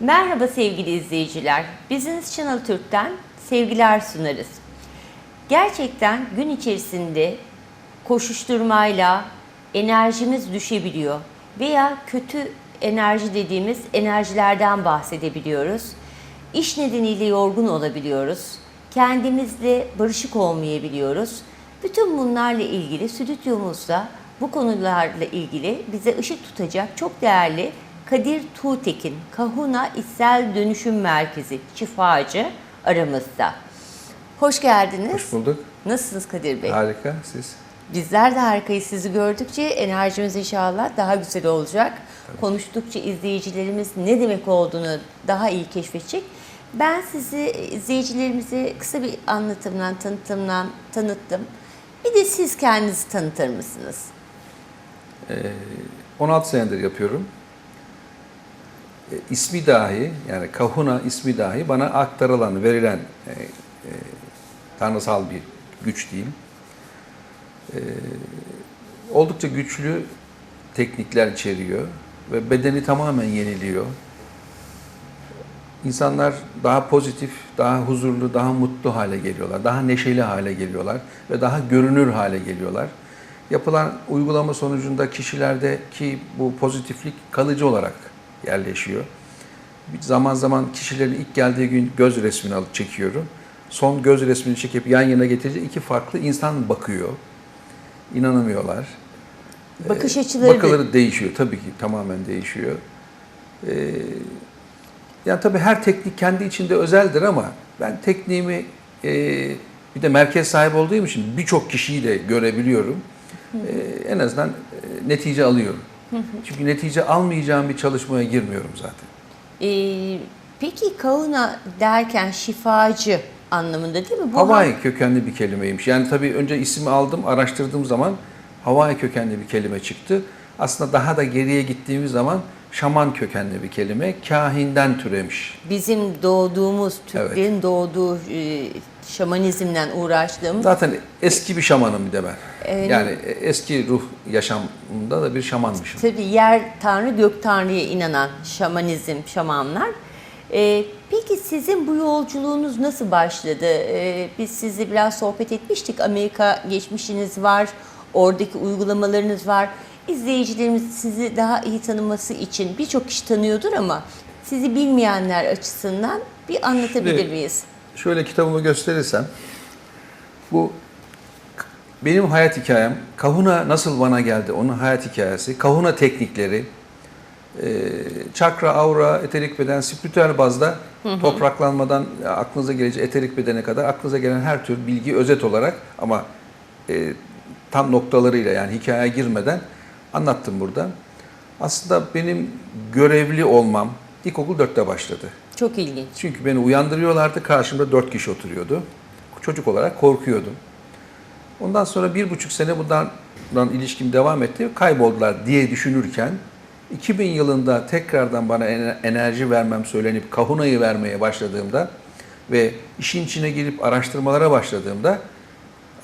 Merhaba sevgili izleyiciler. Business Channel Türk'ten sevgiler sunarız. Gerçekten gün içerisinde koşuşturmayla enerjimiz düşebiliyor veya kötü enerji dediğimiz enerjilerden bahsedebiliyoruz. İş nedeniyle yorgun olabiliyoruz. Kendimizle barışık olmayabiliyoruz. Bütün bunlarla ilgili stüdyomuzda bu konularla ilgili bize ışık tutacak çok değerli Kadir Tuğtekin, Kahuna İçsel Dönüşüm Merkezi şifacı aramızda. Hoş geldiniz. Hoş bulduk. Nasılsınız Kadir Bey? Harika. Siz? Bizler de harikayız sizi gördükçe enerjimiz inşallah daha güzel olacak. Konuştukça izleyicilerimiz ne demek olduğunu daha iyi keşfedecek. Ben sizi izleyicilerimize kısa bir anlatımdan, tanıtımdan tanıttım. Bir de siz kendinizi tanıtır mısınız? 16 senedir yapıyorum. E, ismi dahi yani Kahuna ismi dahi bana aktarılan, verilen e, e, tanrısal bir güç diyeyim. E, oldukça güçlü teknikler içeriyor ve bedeni tamamen yeniliyor. İnsanlar daha pozitif, daha huzurlu, daha mutlu hale geliyorlar. Daha neşeli hale geliyorlar ve daha görünür hale geliyorlar. Yapılan uygulama sonucunda kişilerdeki bu pozitiflik kalıcı olarak yerleşiyor. Zaman zaman kişilerin ilk geldiği gün göz resmini alıp çekiyorum. Son göz resmini çekip yan yana getirince iki farklı insan bakıyor. İnanamıyorlar. Bakış açıları da- Bakıları değişiyor tabii ki tamamen değişiyor. Ee, yani tabii her teknik kendi içinde özeldir ama ben tekniğimi e, bir de merkez sahibi olduğum için birçok kişiyi de görebiliyorum. Ee, en azından e, netice alıyorum. Çünkü netice almayacağım bir çalışmaya girmiyorum zaten. Ee, peki Kahuna derken şifacı anlamında değil mi? Bu Hawaii kökenli bir kelimeymiş. Yani tabii önce ismi aldım, araştırdığım zaman Hawaii kökenli bir kelime çıktı. Aslında daha da geriye gittiğimiz zaman şaman kökenli bir kelime, kahinden türemiş. bizim doğduğumuz, Türklerin doğduğu e, şamanizmden uğraştığımız Zaten eski bir şamanım bir de ben. Öyle. Yani eski ruh yaşamında da bir şamanmışım. tabii yer tanrı gök tanrıya inanan şamanizm, şamanlar. Ee, peki sizin bu yolculuğunuz nasıl başladı? Ee, biz sizi biraz sohbet etmiştik. Amerika geçmişiniz var, oradaki uygulamalarınız var. İzleyicilerimiz sizi daha iyi tanıması için birçok kişi tanıyordur ama sizi bilmeyenler açısından bir anlatabilir Şimdi- miyiz? Şöyle kitabımı gösterirsem, bu benim hayat hikayem, Kahuna nasıl bana geldi, onun hayat hikayesi, Kahuna teknikleri, e, çakra, aura, eterik beden, spiritüel bazda topraklanmadan aklınıza gelecek eterik bedene kadar aklınıza gelen her tür bilgi özet olarak ama e, tam noktalarıyla yani hikayeye girmeden anlattım burada. Aslında benim görevli olmam ilkokul 4'te başladı. Çok ilginç. Çünkü beni uyandırıyorlardı. Karşımda dört kişi oturuyordu. Çocuk olarak korkuyordum. Ondan sonra bir buçuk sene bundan, bundan ilişkim devam etti. Kayboldular diye düşünürken 2000 yılında tekrardan bana ener- enerji vermem söylenip kahunayı vermeye başladığımda ve işin içine girip araştırmalara başladığımda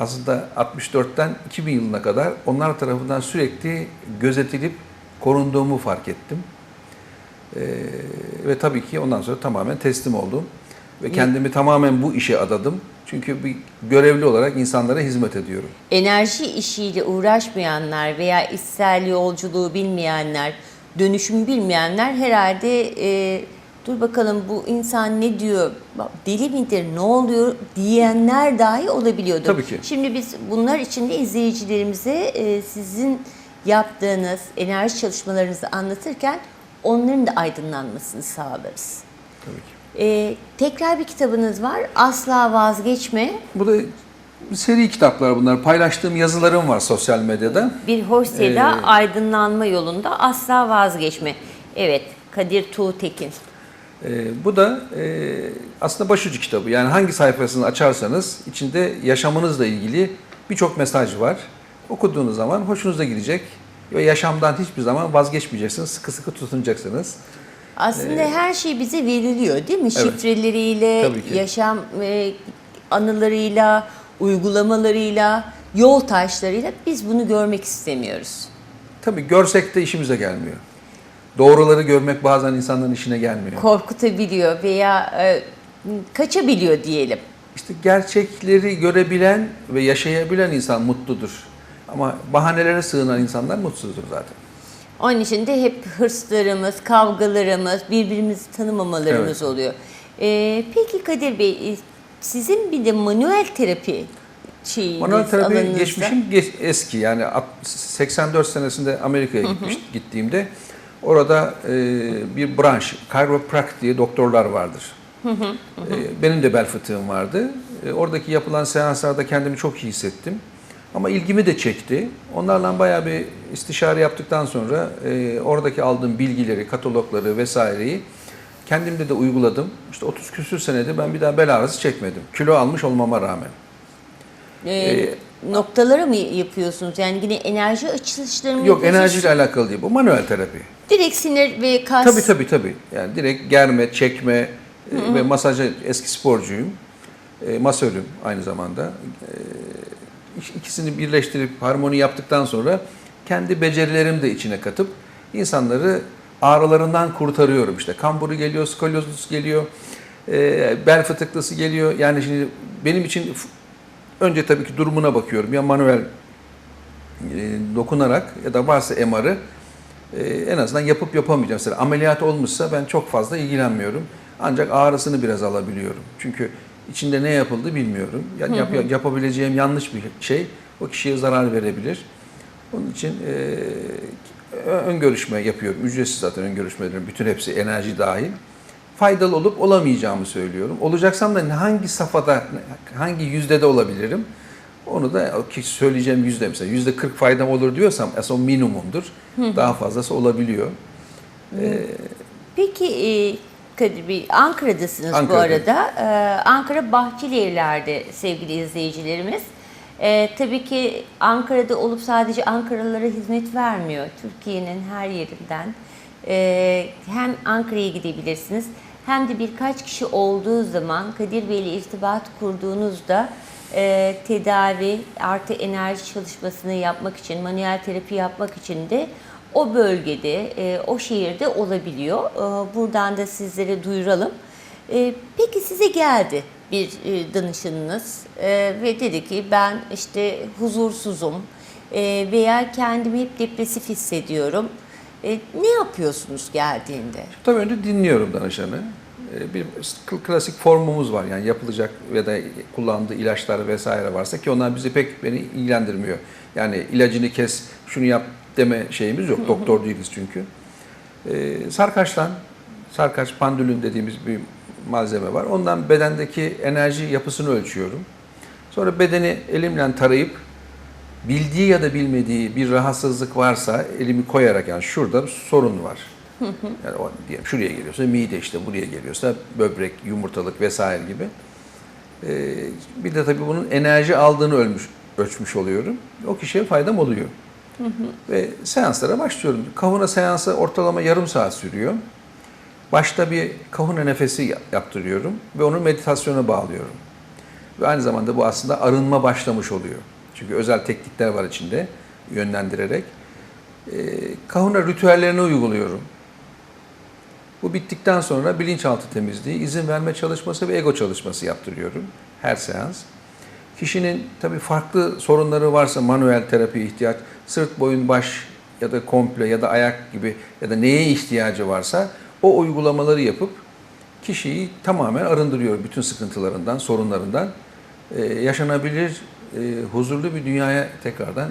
aslında 64'ten 2000 yılına kadar onlar tarafından sürekli gözetilip korunduğumu fark ettim. Ee, ve tabii ki ondan sonra tamamen teslim oldum. Ve kendimi tamamen bu işe adadım. Çünkü bir görevli olarak insanlara hizmet ediyorum. enerji işiyle uğraşmayanlar veya içsel yolculuğu bilmeyenler, dönüşümü bilmeyenler herhalde e, dur bakalım bu insan ne diyor, deli midir, ne oluyor diyenler dahi olabiliyordu. Tabii ki. Şimdi biz bunlar için de izleyicilerimize e, sizin yaptığınız enerji çalışmalarınızı anlatırken onların da aydınlanmasını sağlarız. Tabii ki. E, tekrar bir kitabınız var, Asla Vazgeçme. Bu da seri kitaplar bunlar. Paylaştığım yazılarım var sosyal medyada. Bir hoş seda Ee, aydınlanma yolunda asla vazgeçme. Evet, Kadir Tuğtekin. Ee, bu da e, aslında başucu kitabı. Yani hangi sayfasını açarsanız içinde yaşamınızla ilgili birçok mesaj var. Okuduğunuz zaman hoşunuza gidecek ve yaşamdan hiçbir zaman vazgeçmeyeceksiniz. Sıkı sıkı tutunacaksınız. Aslında her şey bize veriliyor değil mi? Şifreleriyle, Tabii ki. yaşam e, anılarıyla, uygulamalarıyla, yol taşlarıyla biz bunu görmek istemiyoruz. Tabii görsek de işimize gelmiyor. Doğruları görmek bazen insanların işine gelmiyor. Korkutabiliyor veya e, kaçabiliyor diyelim. İşte gerçekleri görebilen ve yaşayabilen insan mutludur. Ama bahanelere sığınan insanlar mutsuzdur zaten. Onun için de hep hırslarımız, kavgalarımız, birbirimizi tanımamalarımız Evet. oluyor. Ee, peki Kadir Bey, e, sizin bir de manuel terapi şeyiniz, Manuel terapi alanınızda- geçmişim geç- eski yani alt- 84 senesinde Amerika'ya gitmiş, gittiğimde orada e, bir branş, chiropractic diye doktorlar vardır. E, benim de bel fıtığım vardı. E, oradaki yapılan seanslarda kendimi çok iyi hissettim. Ama ilgimi de çekti. Onlarla bayağı bir istişare yaptıktan sonra e, oradaki aldığım bilgileri, katalogları vesaireyi kendimde de uyguladım. İşte 30 küsür senede ben bir daha bel ağrısı çekmedim. Kilo almış olmama rağmen. Ee, noktalara mı yapıyorsunuz? Yani yine enerji açılışları mı Yok enerjiyle alakalı değil bu manuel terapi. Direkt sinir ve kas. Tabii tabii tabii. Yani direkt germe, çekme e, ve masaja eski sporcuyum. E, masörüm aynı zamanda. E, ikisini birleştirip harmoni yaptıktan sonra kendi becerilerimi de içine katıp insanları ağrılarından kurtarıyorum. İşte kamburu geliyor, skolyozus geliyor, e, bel fıtıklısı geliyor. Yani şimdi benim için önce tabii ki durumuna bakıyorum. Ya manuel e, dokunarak ya da varsa MR'ı e, en azından yapıp yapamayacağım. Mesela ameliyat olmuşsa ben çok fazla ilgilenmiyorum. Ancak ağrısını biraz alabiliyorum. Çünkü içinde ne yapıldı bilmiyorum. Ya, yap- yapabileceğim yanlış bir şey o kişiye zarar verebilir. Onun için e, ön görüşme yapıyorum. Ücretsiz zaten ön görüşmelerim. Bütün hepsi enerji dahil. Faydalı olup olamayacağımı söylüyorum. Olacaksam da hangi safhada, hangi yüzdede olabilirim? Onu da kişi söyleyeceğim yüzde mesela yüzde 40 faydam olur diyorsam aslında o minimumdur. Daha fazlası olabiliyor. Peki e, Kadir Bey, Ankara'dasınız bu Ankara'dayım. arada. Ee, Ankara Bahçeli Evler'de sevgili izleyicilerimiz. Ee, tabii ki Ankara'da olup sadece Ankaralılara hizmet vermiyor. Türkiye'nin her yerinden. Ee, hem Ankara'ya gidebilirsiniz hem de birkaç kişi olduğu zaman Kadir Bey ile irtibat kurduğunuzda e, tedavi artı enerji çalışmasını yapmak için, manuel terapi yapmak için de o bölgede, e, o şehirde olabiliyor. E, buradan da sizlere duyuralım. E, peki size geldi bir e, danışanınız e, ve dedi ki ben işte huzursuzum e, veya kendimi hep depresif hissediyorum. E, ne yapıyorsunuz geldiğinde? Tabii önce dinliyorum danışanı. Ee, Bir klasik formumuz var yani yapılacak ya da kullandığı ilaçlar vesaire varsa ki onlar bizi pek beni ilgilendirmiyor. Yani ilacını kes, şunu yap deme şeyimiz yok. Doktor değiliz çünkü. Ee, sarkaçtan, sarkaç pandülün dediğimiz bir malzeme var. Ondan bedendeki enerji yapısını ölçüyorum. Sonra bedeni elimle tarayıp bildiği ya da bilmediği bir rahatsızlık varsa elimi koyarak yani şurada sorun var. Yani o diyelim şuraya geliyorsa mide işte buraya geliyorsa böbrek, yumurtalık vesaire gibi. Ee, bir de tabii bunun enerji aldığını ölmüş, ölçmüş oluyorum. O kişiye faydam oluyor. Ve seanslara başlıyorum. Kahuna seansı ortalama yarım saat sürüyor. Başta bir kahuna nefesi yap- yaptırıyorum ve onu meditasyona bağlıyorum. Ve aynı zamanda bu aslında arınma başlamış oluyor. Çünkü özel teknikler var içinde yönlendirerek. Ee, kahuna ritüellerini uyguluyorum. Bu bittikten sonra bilinçaltı temizliği, izin verme çalışması ve ego çalışması yaptırıyorum her seans. Kişinin tabii farklı sorunları varsa manuel terapi ihtiyaç, sırt, boyun, baş ya da komple ya da ayak gibi ya da neye ihtiyacı varsa o uygulamaları yapıp kişiyi tamamen arındırıyor bütün sıkıntılarından, sorunlarından. Ee, yaşanabilir, e, huzurlu bir dünyaya tekrardan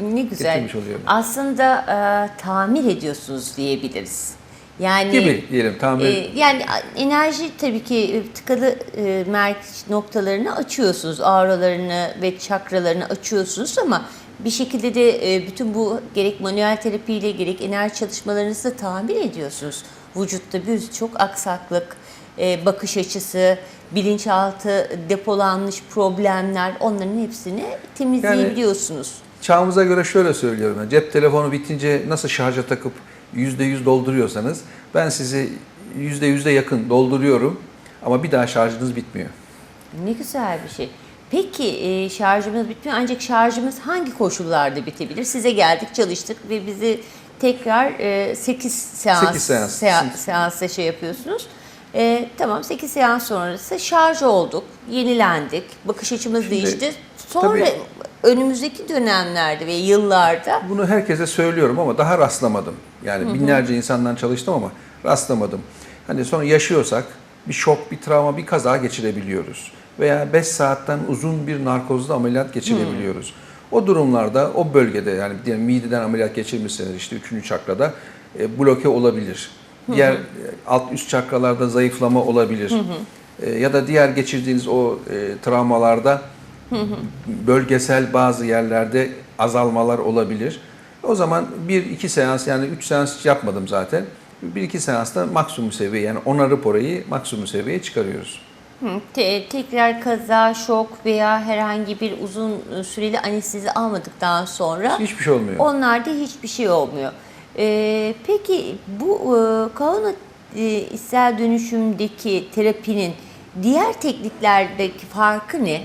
Ne güzel. Aslında e, tamir ediyorsunuz diyebiliriz. Yani gibi diyelim tamir. Ee, yani enerji tabii ki e, tıkalı e, merkez noktalarını açıyorsunuz, auralarını ve çakralarını açıyorsunuz ama bir şekilde de e, bütün bu gerek manuel terapiyle gerek enerji çalışmalarınızı tamir ediyorsunuz. Vücutta birçok aksaklık, e, bakış açısı, bilinçaltı depolanmış problemler onların hepsini temizleyebiliyorsunuz. Çağımıza göre şöyle söylüyorum. ben, Cep telefonu bitince nasıl şarja takıp %100 dolduruyorsanız ben sizi %100'e yakın dolduruyorum ama bir daha şarjınız bitmiyor. Ne güzel bir şey. Peki e, şarjımız bitmiyor ancak şarjımız hangi koşullarda bitebilir? Size geldik, çalıştık ve bizi tekrar 8 seans, Sekiz seans. sea- Sekiz. seansta şey yapıyorsunuz. E, tamam 8 seans sonrası şarj olduk, yenilendik, bakış açımız Şimdi, değişti. Sonra tabii- önümüzdeki dönemlerde ve yıllarda Bunu herkese söylüyorum ama daha rastlamadım. Yani binlerce insandan çalıştım ama rastlamadım. Hani sonra yaşıyorsak bir şok, bir travma, bir kaza geçirebiliyoruz. Veya 5 saatten uzun bir narkozlu ameliyat geçirebiliyoruz. O durumlarda o bölgede yani diyelim mideden ameliyat geçirmişseniz işte 3. çakrada e, bloke olabilir. Diğer e, alt üst çakralarda zayıflama olabilir. E, ya da diğer geçirdiğiniz o e, travmalarda bölgesel bazı yerlerde azalmalar olabilir. O zaman bir iki seans yani üç seans yapmadım zaten. Bir iki seansta maksimum seviye yani onarıp orayı maksimum seviyeye çıkarıyoruz. Hı, te- tekrar kaza, şok veya herhangi bir uzun süreli anestezi almadıktan sonra Hiçbir şey olmuyor. onlarda hiçbir şey olmuyor. Ee, peki bu e, Kauna e, içsel dönüşümdeki terapinin diğer tekniklerde farkı ne?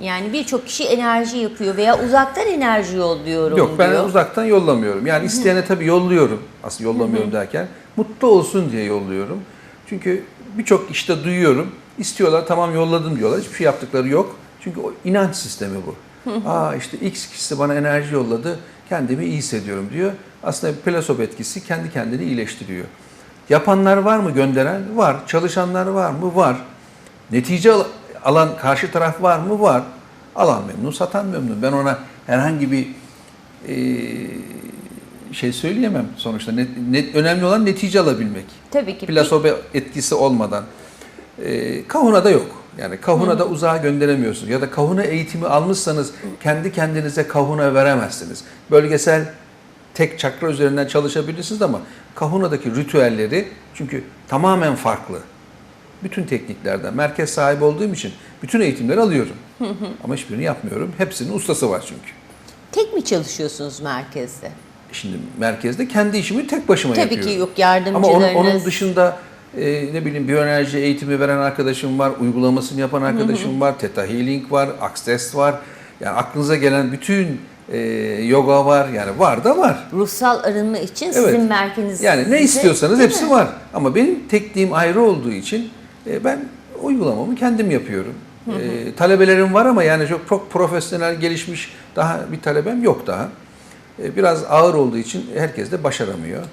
Yani birçok kişi enerji yapıyor veya uzaktan enerji yolluyorum Yok ben diyor. uzaktan yollamıyorum. Yani isteyene tabii yolluyorum. Aslında yollamıyorum derken mutlu olsun diye yolluyorum. Çünkü birçok işte duyuyorum. İstiyorlar tamam yolladım diyorlar. Hiçbir şey yaptıkları yok. Çünkü o inanç sistemi bu. Aa işte X kişisi bana enerji yolladı. Kendimi iyi hissediyorum diyor. Aslında plasebo etkisi kendi kendini iyileştiriyor. Yapanlar var mı gönderen? Var. Çalışanlar var mı? Var. Netice al- alan karşı taraf var mı? Var. Alan memnun, satan memnun. Ben ona herhangi bir e, şey söyleyemem sonuçta. Ne, ne- önemli olan netice alabilmek. Tabii ki. Plasebo etkisi olmadan. E, kahuna da yok. Yani kahuna da uzağa gönderemiyorsunuz. Ya da kahuna eğitimi almışsanız kendi kendinize kahuna veremezsiniz. Bölgesel tek çakra üzerinden çalışabilirsiniz ama kahunadaki ritüelleri çünkü tamamen farklı. Bütün tekniklerden merkez sahibi olduğum için bütün eğitimleri alıyorum. Ama hiçbirini yapmıyorum. Hepsinin ustası var çünkü. Tek mi çalışıyorsunuz merkezde? Şimdi merkezde kendi işimi tek başıma Tabii yapıyorum. ki yok Ama yardımcılarınız. onun, onun dışında e, ne bileyim biyoenerji eğitimi veren arkadaşım var, uygulamasını yapan arkadaşım var, Theta Healing var, Access var. Yani aklınıza gelen bütün e, yoga var. Yani var da var. Ruhsal arınma için Evet. sizin merkeziniz. Yani ne istiyorsanız hepsi mi? var. Ama benim tekniğim ayrı olduğu için e, ben uygulamamı kendim yapıyorum. E, talebelerim var ama yani çok, çok profesyonel gelişmiş daha bir talebem yok daha. E, biraz ağır olduğu için herkes de başaramıyor.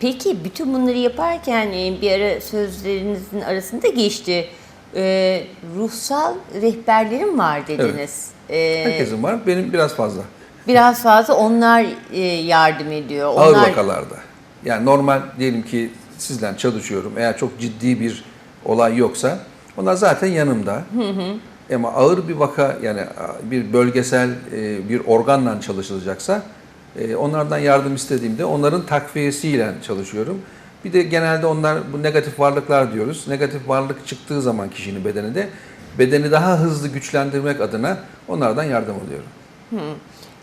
Peki bütün bunları yaparken e, bir ara sözlerinizin arasında geçti. Ee, ruhsal rehberlerim var dediniz. Ee, Herkesin var. Benim biraz fazla. biraz fazla onlar e, yardım ediyor. Ağır Onlar vakalarda. Yani normal diyelim ki sizden çalışıyorum. Eğer çok ciddi bir olay yoksa onlar zaten yanımda. Ama ağır bir vaka yani bir bölgesel e, bir organla çalışılacaksa e, onlardan yardım istediğimde onların takviyesiyle çalışıyorum. Bir de genelde onlar bu negatif varlıklar diyoruz. Negatif varlık çıktığı zaman kişinin bedeninde bedeni daha hızlı güçlendirmek adına onlardan yardım alıyorum.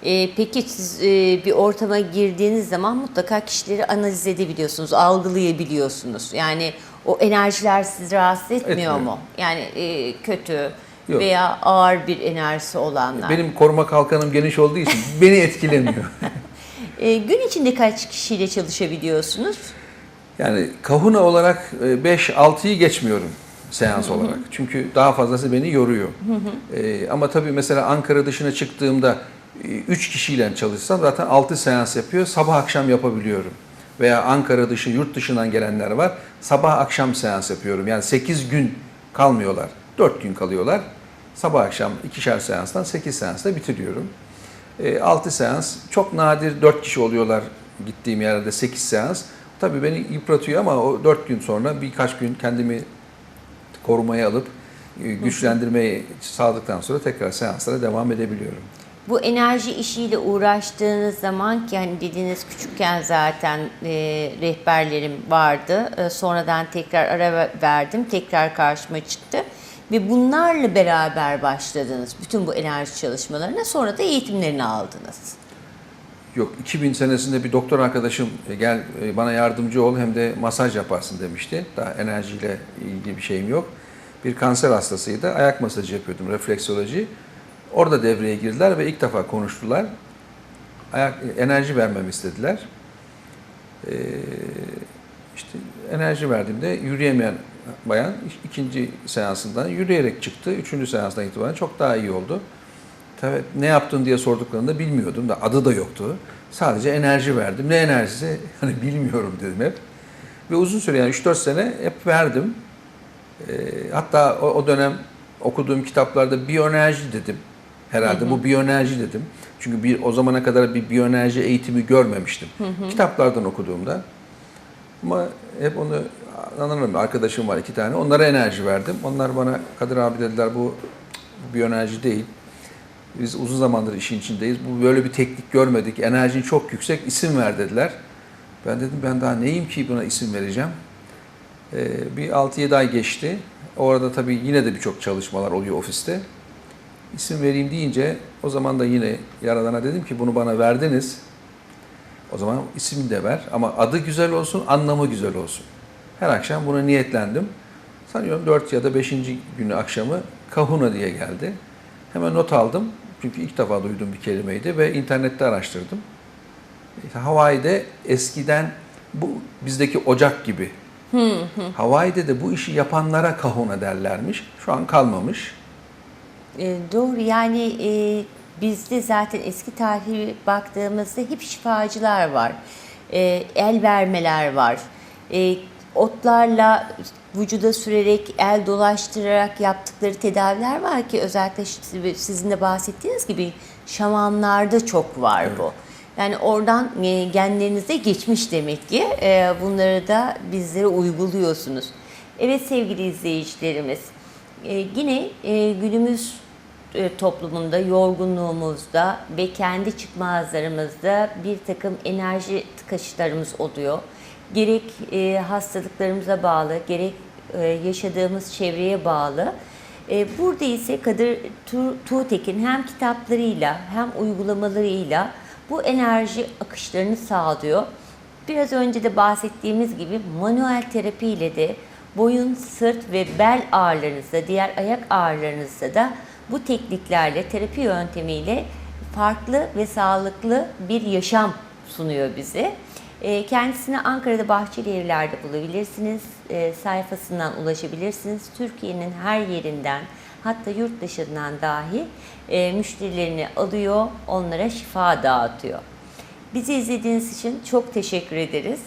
Ee, peki siz e, bir ortama girdiğiniz zaman mutlaka kişileri analiz edebiliyorsunuz, algılayabiliyorsunuz. Yani o enerjiler sizi rahatsız etmiyor, Etmiyor. mu? Yani e, kötü Yok. veya ağır bir enerjisi olanlar. Benim koruma kalkanım geniş olduğu için beni etkilemiyor. E, gün içinde kaç kişiyle çalışabiliyorsunuz? Yani kahuna olarak 5-6'yı geçmiyorum seans olarak. Çünkü daha fazlası beni yoruyor. Ee, ama tabii mesela Ankara dışına çıktığımda 3 kişiyle çalışsam zaten 6 seans yapıyor. Sabah akşam yapabiliyorum. Veya Ankara dışı, yurt dışından gelenler var. Sabah akşam seans yapıyorum. Yani 8 gün kalmıyorlar. 4 gün kalıyorlar. Sabah akşam ikişer seanstan 8 seansla bitiriyorum. 6 seans. Çok nadir 4 kişi oluyorlar gittiğim yerde 8 seans. Tabii beni yıpratıyor ama o 4 gün sonra birkaç gün kendimi korumaya alıp e, güçlendirmeyi sağladıktan sonra tekrar seanslara devam edebiliyorum. Bu enerji işiyle uğraştığınız zaman ki hani dediğiniz küçükken zaten e, rehberlerim vardı. E, sonradan tekrar ara ver- verdim. Tekrar karşıma çıktı. Ve bunlarla beraber başladınız bütün bu enerji çalışmalarına. Sonra da eğitimlerini aldınız. Yok 2000 senesinde bir doktor arkadaşım e, gel e, bana yardımcı ol hem de masaj yaparsın demişti. Daha enerjiyle ilgili bir şeyim yok. Bir kanser hastasıydı. Ayak masajı yapıyordum, refleksoloji. Orada devreye girdiler ve ilk defa konuştular. Ayak enerji vermemi istediler. Ee, işte enerji verdiğimde yürüyemeyen bayan ikinci seansından yürüyerek çıktı. Üçüncü seansdan itibaren çok daha iyi oldu. Tabii ne yaptın diye sorduklarında bilmiyordum da adı da yoktu. Sadece enerji verdim. Ne enerjisi? Hani bilmiyorum dedim hep. Ve uzun süre yani 3-4 sene hep verdim. Ee, hatta o, o dönem okuduğum kitaplarda biyoenerji dedim. Herhalde bu biyoenerji dedim. Çünkü bir o zamana kadar bir biyoenerji eğitimi görmemiştim. Kitaplardan okuduğumda. Ama hep onu anlamıyorum. Arkadaşım var iki tane. Onlara enerji verdim. Onlar bana Kadir abi dediler bu biyoenerji değil. Biz uzun zamandır işin içindeyiz. Bu böyle bir teknik görmedik. Enerjin çok yüksek. isim ver dediler. Ben dedim ben daha neyim ki buna isim vereceğim. Ee, bir 6-7 ay geçti. Orada tabii yine de birçok çalışmalar oluyor ofiste. İsim vereyim deyince o zaman da yine Yaradan'a dedim ki bunu bana verdiniz. O zaman isim de ver ama adı güzel olsun, anlamı güzel olsun. Her akşam buna niyetlendim. Sanıyorum 4 ya da 5. günü akşamı Kahuna diye geldi. Hemen not aldım. Çünkü ilk defa duyduğum bir kelimeydi ve internette araştırdım. İşte Hawaii'de eskiden bu bizdeki ocak gibi. Hawaii'de de bu işi yapanlara kahuna derlermiş. Şu an kalmamış. E, doğru yani e, bizde zaten eski tarihi baktığımızda hep şifacılar var. E, el vermeler var. E, otlarla vücuda sürerek, el dolaştırarak yaptıkları tedaviler var ki özellikle sizin de bahsettiğiniz gibi şamanlarda çok var bu. Yani oradan e, genlerinize geçmiş demek ki E, bunları da bizlere uyguluyorsunuz. Evet sevgili izleyicilerimiz, e, yine e, günümüz toplumunda, yorgunluğumuzda ve kendi çıkmazlarımızda bir takım enerji tıkaçlarımız oluyor. Gerek e, hastalıklarımıza bağlı, gerek e, yaşadığımız çevreye bağlı. E, burada ise Kadir Tu- Tuğtekin hem kitaplarıyla hem uygulamalarıyla bu enerji akışlarını sağlıyor. Biraz önce de bahsettiğimiz gibi manuel terapi ile de boyun, sırt ve bel ağrılarınızda, diğer ayak ağrılarınızda da bu tekniklerle, terapi yöntemiyle farklı ve sağlıklı bir yaşam sunuyor bize. Ee, Kendisini Ankara'da Bahçeli Evler'de bulabilirsiniz. Ee, Sayfasından ulaşabilirsiniz. Türkiye'nin her yerinden hatta yurt dışından dahi e, müşterilerini alıyor, onlara şifa dağıtıyor. Bizi izlediğiniz için çok teşekkür ederiz.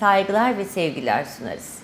Saygılar ve sevgiler sunarız.